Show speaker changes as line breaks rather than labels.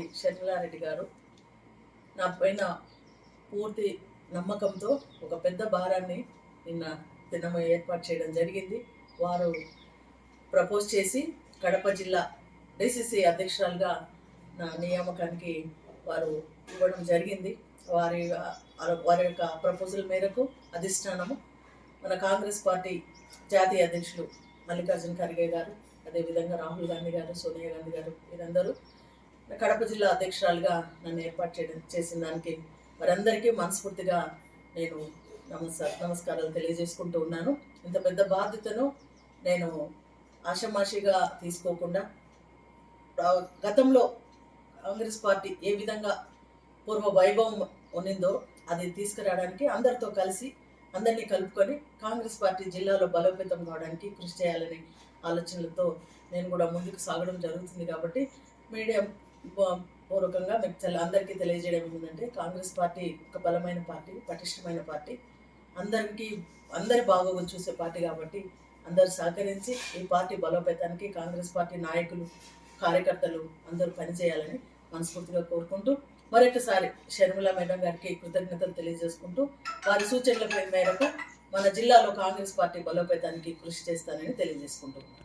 శ్రీమతి షర్మిలారెడ్డి గారు నా పైన పూర్తి నమ్మకంతో ఒక పెద్ద భారాన్ని నిన్న దినమ ఏర్పాటు చేయడం జరిగింది. వారు ప్రపోజ్ చేసి కడప జిల్లా డిసిసి అధ్యక్షురాలుగా నా నియామకానికి వారు ఇవ్వడం జరిగింది. వారి వారి యొక్క ప్రపోజల్ మేరకు అధిష్టానము మన కాంగ్రెస్ పార్టీ జాతీయ అధ్యక్షులు మల్లికార్జున ఖర్గే గారు అదేవిధంగా రాహుల్ గాంధీ గారు సోనియా గాంధీ గారు వీరందరూ కడప జిల్లా అధ్యక్షురాలుగా నన్ను ఏర్పాటు చేయడం చేసిన దానికి వారందరికీ మనస్ఫూర్తిగా నేను నమస్కార నమస్కారాలు తెలియజేసుకుంటూ ఉన్నాను. ఇంత పెద్ద బాధ్యతను నేను ఆషమాషిగా తీసుకోకుండా గతంలో కాంగ్రెస్ పార్టీ ఏ విధంగా పూర్వ వైభవం ఉన్నిందో అది తీసుకురావడానికి అందరితో కలిసి అందరినీ కలుపుకొని కాంగ్రెస్ పార్టీ జిల్లాలో బలోపేతం కావడానికి కృషి చేయాలనే ఆలోచనలతో నేను కూడా ముందుకు సాగడం జరుగుతుంది కాబట్టి మీడియా పూర్వకంగా మీకు తెల- అందరికీ తెలియజేయడం ఏంటంటే కాంగ్రెస్ పార్టీ ఒక బలమైన పార్టీ పటిష్టమైన పార్టీ. అందరికీ అందరి బాగోగులు చూసే పార్టీ కాబట్టి అందరూ సహకరించి ఈ పార్టీ బలోపేతానికి కాంగ్రెస్ పార్టీ నాయకులు కార్యకర్తలు అందరూ పనిచేయాలని మనస్ఫూర్తిగా కోరుకుంటూ మరొకసారి షర్మిల మేడం గారికి కృతజ్ఞతలు తెలియజేసుకుంటూ వారి సూచనల మేరకు మన జిల్లాలో కాంగ్రెస్ పార్టీ బలోపేతానికి కృషి చేస్తానని తెలియజేసుకుంటున్నాను